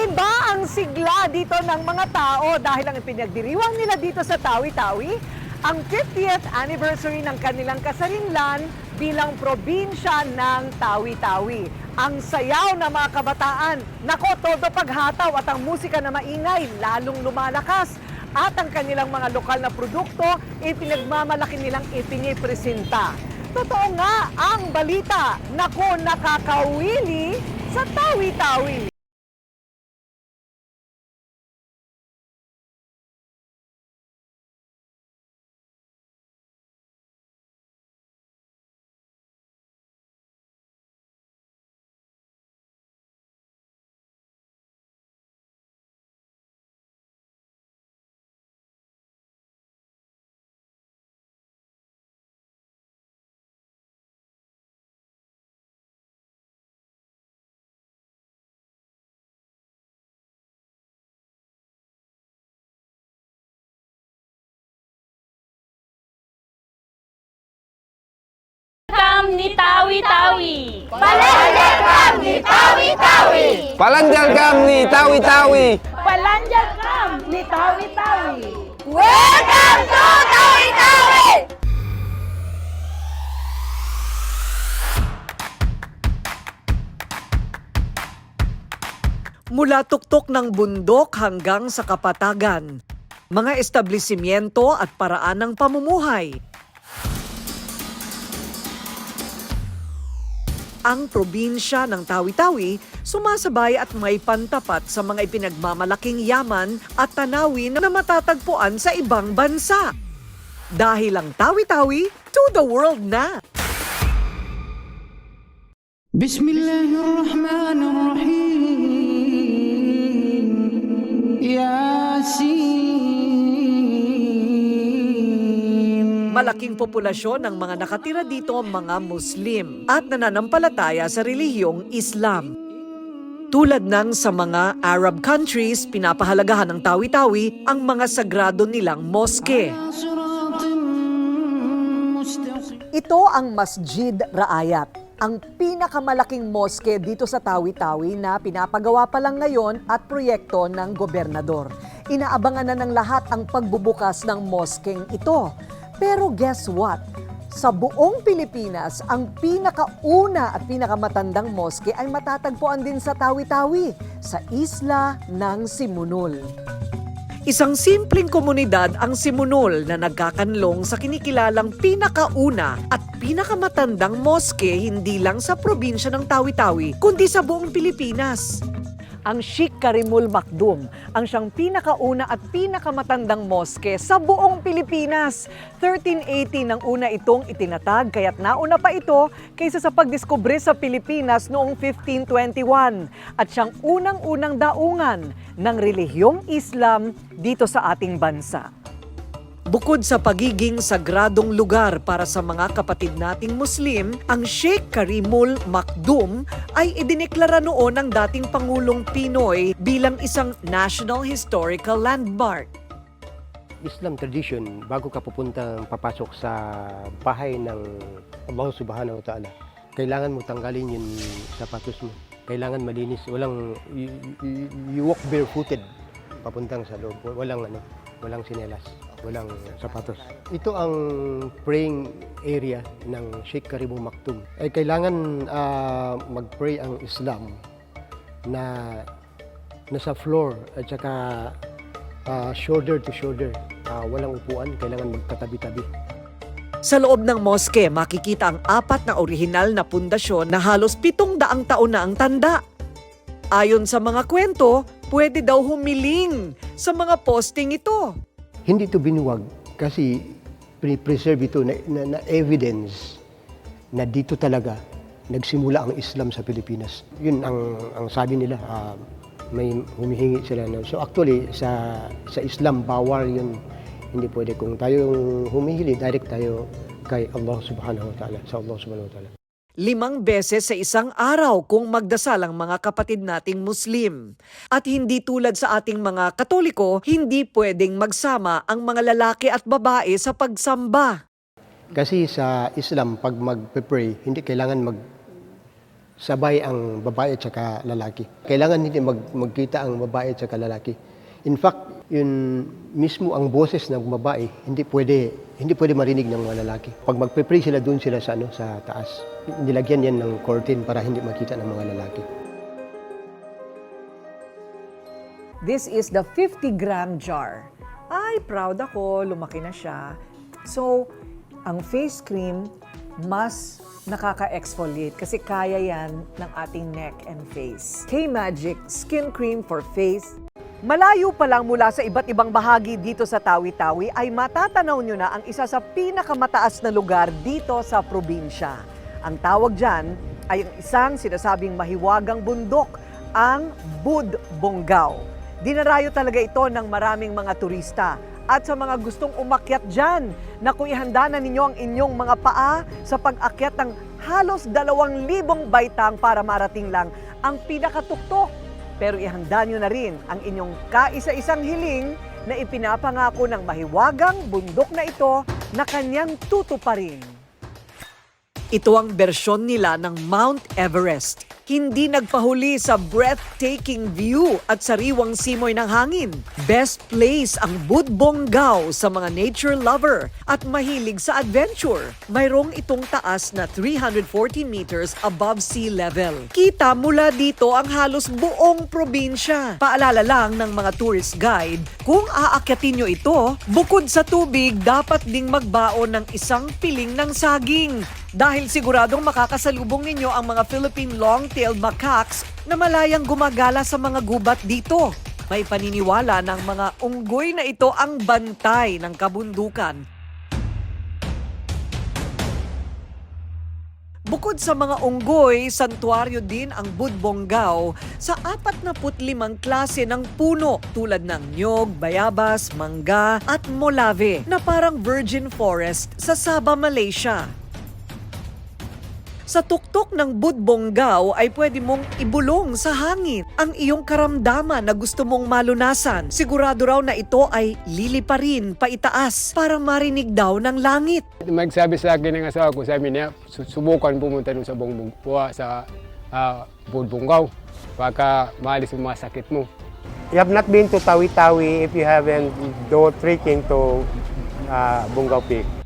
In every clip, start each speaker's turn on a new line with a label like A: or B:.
A: Iba ang sigla dito ng mga tao dahil ang ipinagdiriwang nila dito sa Tawi-Tawi, ang 50th anniversary ng kanilang kasarinlan bilang probinsya ng Tawi-Tawi. Ang sayaw ng mga kabataan, nako todo paghataw at ang musika na maingay lalong lumalakas at ang kanilang mga lokal na produkto ipinagmamalaki nilang ipinipresenta. Totoo nga ang balita, nako nakakawili sa Tawi-Tawi.
B: Kam ni Tawi-Tawi.
C: Palanjal ni Tawi-Tawi!
B: Palanjal kam ni Tawi-Tawi.
C: Welcome to Tawi-Tawi!
A: Mula tuktok ng bundok hanggang sa kapatagan, mga establishmento at paraan ng pamumuhay. ang probinsya ng Tawi-Tawi sumasabay at may pantapat sa mga ipinagmamalaking yaman at tanawin na matatagpuan sa ibang bansa. Dahil ang Tawi-Tawi to the world na!
D: Bismillahirrahmanirrahim Ya
A: Malaking populasyon ng mga nakatira dito mga Muslim at nananampalataya sa relihiyong Islam. Tulad ng sa mga Arab countries, pinapahalagahan ng tawi-tawi ang mga sagrado nilang moske. Ito ang Masjid Raayat ang pinakamalaking moske dito sa Tawi-Tawi na pinapagawa pa lang ngayon at proyekto ng gobernador. Inaabangan na ng lahat ang pagbubukas ng moskeng ito. Pero guess what? Sa buong Pilipinas, ang pinakauna at pinakamatandang moske ay matatagpuan din sa Tawi-Tawi, sa isla ng Simunul. Isang simpleng komunidad ang Simunol na nagkakanlong sa kinikilalang pinakauna at pinakamatandang moske hindi lang sa probinsya ng Tawi-Tawi, kundi sa buong Pilipinas. Ang Sheikh Karimul Makdum ang siyang pinakauna at pinakamatandang moske sa buong Pilipinas. 1380 nang una itong itinatag kaya't nauna pa ito kaysa sa pagdiskubre sa Pilipinas noong 1521 at siyang unang-unang daungan ng relihiyong Islam dito sa ating bansa. Bukod sa pagiging sagradong lugar para sa mga kapatid nating Muslim, ang Sheikh Karimul Makdum ay idineklara noon ng dating Pangulong Pinoy bilang isang National Historical Landmark.
E: Islam tradition, bago ka pupuntang papasok sa bahay ng Allah Subhanahu wa Ta'ala, kailangan mo tanggalin yung sapatos mo. Kailangan malinis. Walang, you, you, you walk barefooted papuntang sa loob. Walang ano, walang sinelas, walang sapatos. Ito ang praying area ng Sheikh Karimu Maktoum. Ay kailangan ah, mag-pray ang Islam na nasa floor at saka ah, shoulder to shoulder. Ah, walang upuan, kailangan magkatabi-tabi.
A: Sa loob ng moske, makikita ang apat na orihinal na pundasyon na halos pitong daang taon na ang tanda. Ayon sa mga kwento, pwede daw humiling sa mga posting ito.
E: Hindi ito binuwag kasi pre-preserve ito na, na, na evidence na dito talaga nagsimula ang Islam sa Pilipinas. Yun ang, ang sabi nila, ah, may humihingi sila. No? So actually, sa, sa Islam, bawal yun. Hindi pwede. Kung tayo humihili, direct tayo kay Allah subhanahu wa ta'ala, sa Allah subhanahu wa ta'ala.
A: Limang beses sa isang araw kung magdasal ang mga kapatid nating Muslim. At hindi tulad sa ating mga Katoliko, hindi pwedeng magsama ang mga lalaki at babae sa pagsamba.
E: Kasi sa Islam, pag mag-pray, hindi kailangan mag sabay ang babae at saka lalaki. Kailangan hindi mag, magkita ang babae at saka lalaki. In fact, yun mismo ang boses ng babae, hindi pwede hindi pwede marinig ng mga lalaki. Pag magpe-pray sila doon sila sa ano sa taas. Nilagyan yan ng curtain para hindi makita ng mga lalaki.
A: This is the 50-gram jar. Ay, proud ako. Lumaki na siya. So, ang face cream, mas nakaka-exfoliate kasi kaya yan ng ating neck and face. K-Magic Skin Cream for Face. Malayo pa lang mula sa iba't ibang bahagi dito sa Tawi-Tawi ay matatanaw nyo na ang isa sa pinakamataas na lugar dito sa probinsya. Ang tawag dyan ay ang isang sinasabing mahiwagang bundok, ang Bud Bonggao. Dinarayo talaga ito ng maraming mga turista. At sa mga gustong umakyat dyan, naku ihanda na ninyo ang inyong mga paa sa pag-akyat ng halos dalawang libong baitang para marating lang ang pinakatuktok. Pero ihanda nyo na rin ang inyong kaisa-isang hiling na ipinapangako ng mahiwagang bundok na ito na kanyang tutuparin. Ito ang bersyon nila ng Mount Everest. Hindi nagpahuli sa breathtaking view at sariwang simoy ng hangin. Best place ang Budbonggao sa mga nature lover at mahilig sa adventure. Mayroong itong taas na 340 meters above sea level. Kita mula dito ang halos buong probinsya. Paalala lang ng mga tourist guide, kung aakyatin nyo ito, bukod sa tubig, dapat ding magbaon ng isang piling ng saging. Dahil siguradong makakasalubong ninyo ang mga Philippine long-tailed macaques na malayang gumagala sa mga gubat dito. May paniniwala ng mga unggoy na ito ang bantay ng kabundukan. Bukod sa mga unggoy, santuaryo din ang Budbonggao sa 45 klase ng puno tulad ng nyog, bayabas, mangga at molave na parang virgin forest sa Sabah, Malaysia. Sa tuktok ng Budbonggao ay pwede mong ibulong sa hangin ang iyong karamdaman na gusto mong malunasan. Sigurado raw na ito ay liliparin paitaas para marinig daw ng langit.
F: Magsabi sa akin ng asawa ko, sabi niya, "Su- subukan pumunta dun sa Bongbong, puwa sa uh, Budbungaw. Baka maalis yung mga sakit mo.
G: You have not been to Tawi-Tawi if you haven't do trekking to uh, Bungaw Peak.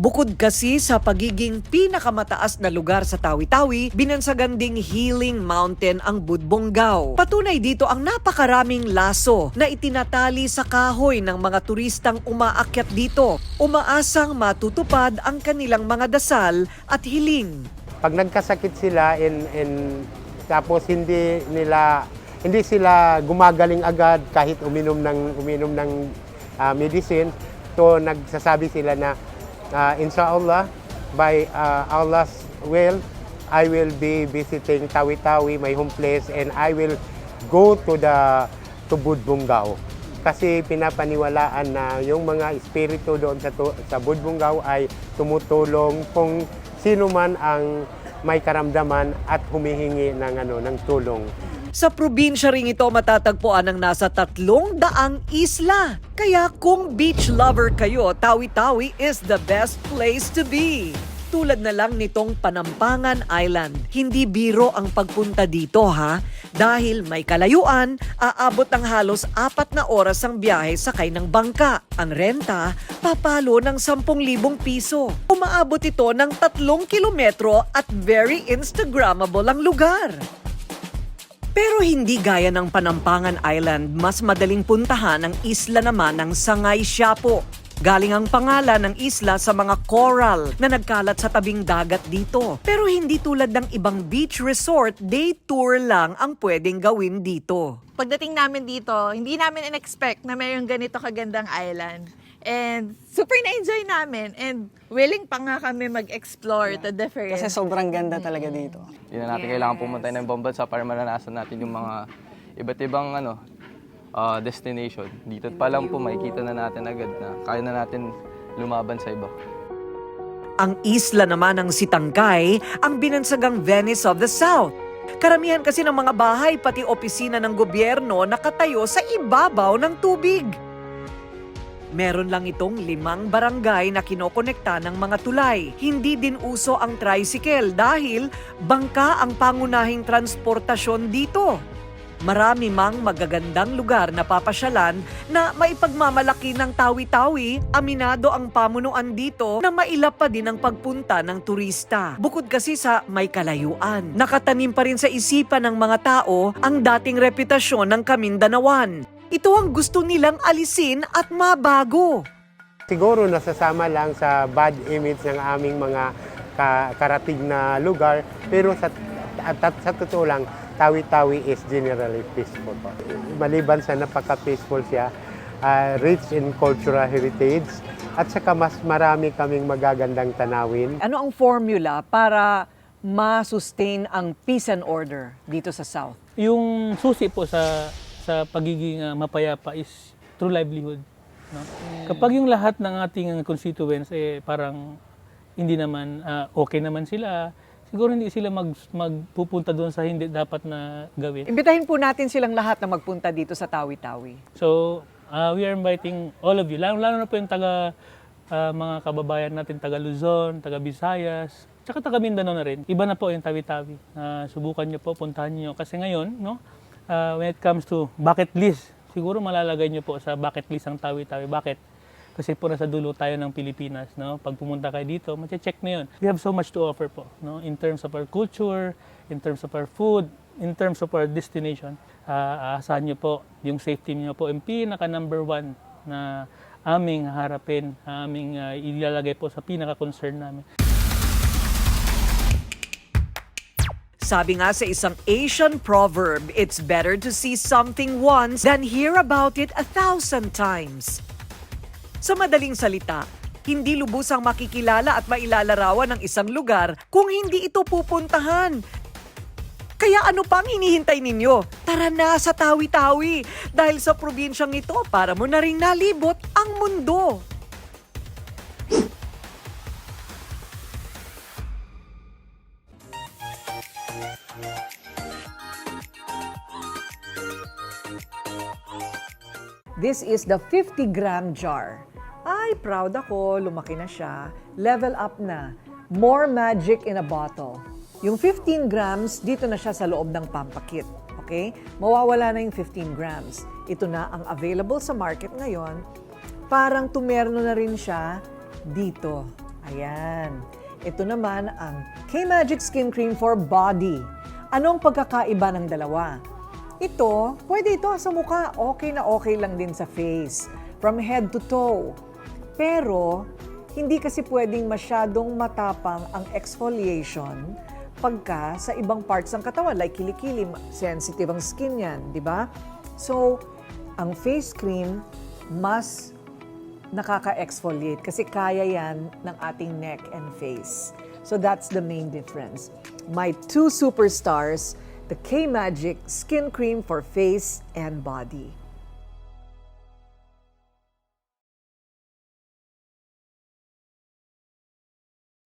A: Bukod kasi sa pagiging pinakamataas na lugar sa Tawi-Tawi, binansagan ding healing mountain ang Budbonggao. Patunay dito ang napakaraming laso na itinatali sa kahoy ng mga turistang umaakyat dito. Umaasang matutupad ang kanilang mga dasal at hiling.
G: Pag nagkasakit sila in, in, tapos hindi nila hindi sila gumagaling agad kahit uminom ng uminom ng ah, medicine, to nagsasabi sila na uh, inshallah by ah, Allah's will I will be visiting Tawi-Tawi, my home place, and I will go to the to Budbungaw. Kasi pinapaniwalaan na yung mga espiritu doon sa, tu- sa Budbungaw ay tumutulong kung sino man ang may karamdaman at humihingi ng ano ng tulong.
A: Sa probinsya ring ito matatagpuan ang nasa tatlong daang isla. Kaya kung beach lover kayo, Tawi-Tawi is the best place to be. Tulad na lang nitong Panampangan Island. Hindi biro ang pagpunta dito ha. Dahil may kalayuan, aabot ng halos apat na oras ang biyahe sakay ng bangka. Ang renta, papalo ng 10,000 piso. Umaabot ito ng tatlong kilometro at very Instagrammable ang lugar. Pero hindi gaya ng Panampangan Island, mas madaling puntahan ang isla naman ng Sangay Siapo. Galing ang pangalan ng isla sa mga coral na nagkalat sa tabing dagat dito. Pero hindi tulad ng ibang beach resort, day tour lang ang pwedeng gawin dito.
H: pagdating namin dito, hindi namin in-expect na mayroong ganito kagandang island. And super na-enjoy namin and willing pa nga kami mag-explore to different.
I: Kasi sobrang ganda talaga dito.
J: Hindi na natin kailangan pumunta ng ibang bansa para maranasan natin yung mga iba't ibang ano, ah, destination. Dito pa lang po makikita na natin agad na kaya na natin lumaban sa iba.
A: Ang isla naman ng Sitangkay ang binansagang Venice of the South. Karamihan kasi ng mga bahay pati opisina ng gobyerno nakatayo sa ibabaw ng tubig. Meron lang itong limang barangay na kinokonekta ng mga tulay. Hindi din uso ang tricycle dahil bangka ang pangunahing transportasyon dito. Marami mang magagandang lugar na papasyalan na maipagmamalaki ng tawi-tawi, aminado ang pamunuan dito na mailap pa din ang pagpunta ng turista. Bukod kasi sa may kalayuan, nakatanim pa rin sa isipan ng mga tao ang dating reputasyon ng Kamindanawan. Ito ang gusto nilang alisin at mabago.
G: Siguro nasasama lang sa bad image ng aming mga ka- karatig na lugar, pero sa, at, at- sa totoo lang, Tawi-Tawi is generally peaceful. Maliban sa napaka-peaceful siya, ah, rich in cultural heritage, at saka mas marami kaming magagandang tanawin.
A: Ano ang formula para ma-sustain ang peace and order dito sa South?
K: Yung susi po sa sa pagiging ah, mapayapa is through livelihood. No? Kapag yung lahat ng ating constituents eh parang hindi naman ah, okay naman sila, siguro hindi sila mag, magpupunta doon sa hindi dapat na gawin.
A: Imbitahin po natin silang lahat na magpunta dito sa Tawi-Tawi.
K: So, uh, we are inviting all of you, lalo, lalo na po yung taga, uh, mga kababayan natin, taga Luzon, taga Visayas, tsaka taga Mindanao na rin. Iba na po yung tawi-tawi. Uh, subukan nyo po, puntahan nyo. Kasi ngayon, no, uh, when it comes to bucket list, siguro malalagay nyo po sa bucket list ang tawi-tawi. Bakit? Kasi po nasa dulo tayo ng Pilipinas, no? Pag pumunta kayo dito, check na 'yon. We have so much to offer po, no? In terms of our culture, in terms of our food, in terms of our destination. Uh, aasahan niyo po yung safety niyo po yung pinaka number one na aming harapin, aming uh, ilalagay po sa pinaka concern namin.
A: Sabi nga sa isang Asian proverb, it's better to see something once than hear about it a thousand times. Sa madaling salita, hindi lubusang makikilala at mailalarawan ng isang lugar kung hindi ito pupuntahan. Kaya ano pang hinihintay ninyo? Tara na sa Tawi-Tawi dahil sa probinsyang ito para mo na rin nalibot ang mundo. This is the 50 gram jar. Ay, proud ako. Lumaki na siya. Level up na. More magic in a bottle. Yung 15 grams, dito na siya sa loob ng pampakit. Okay? Mawawala na yung 15 grams. Ito na ang available sa market ngayon. Parang tumerno na rin siya dito. Ayan. Ito naman ang K-Magic Skin Cream for Body. Anong pagkakaiba ng dalawa? Ito, pwede ito sa mukha. Okay na okay lang din sa face. From head to toe. Pero, hindi kasi pwedeng masyadong matapang ang exfoliation pagka sa ibang parts ng katawan, like kilikili, sensitive ang skin yan, di ba? So, ang face cream, mas nakaka-exfoliate kasi kaya yan ng ating neck and face. So that's the main difference. My two superstars, the K-Magic Skin Cream for Face and Body.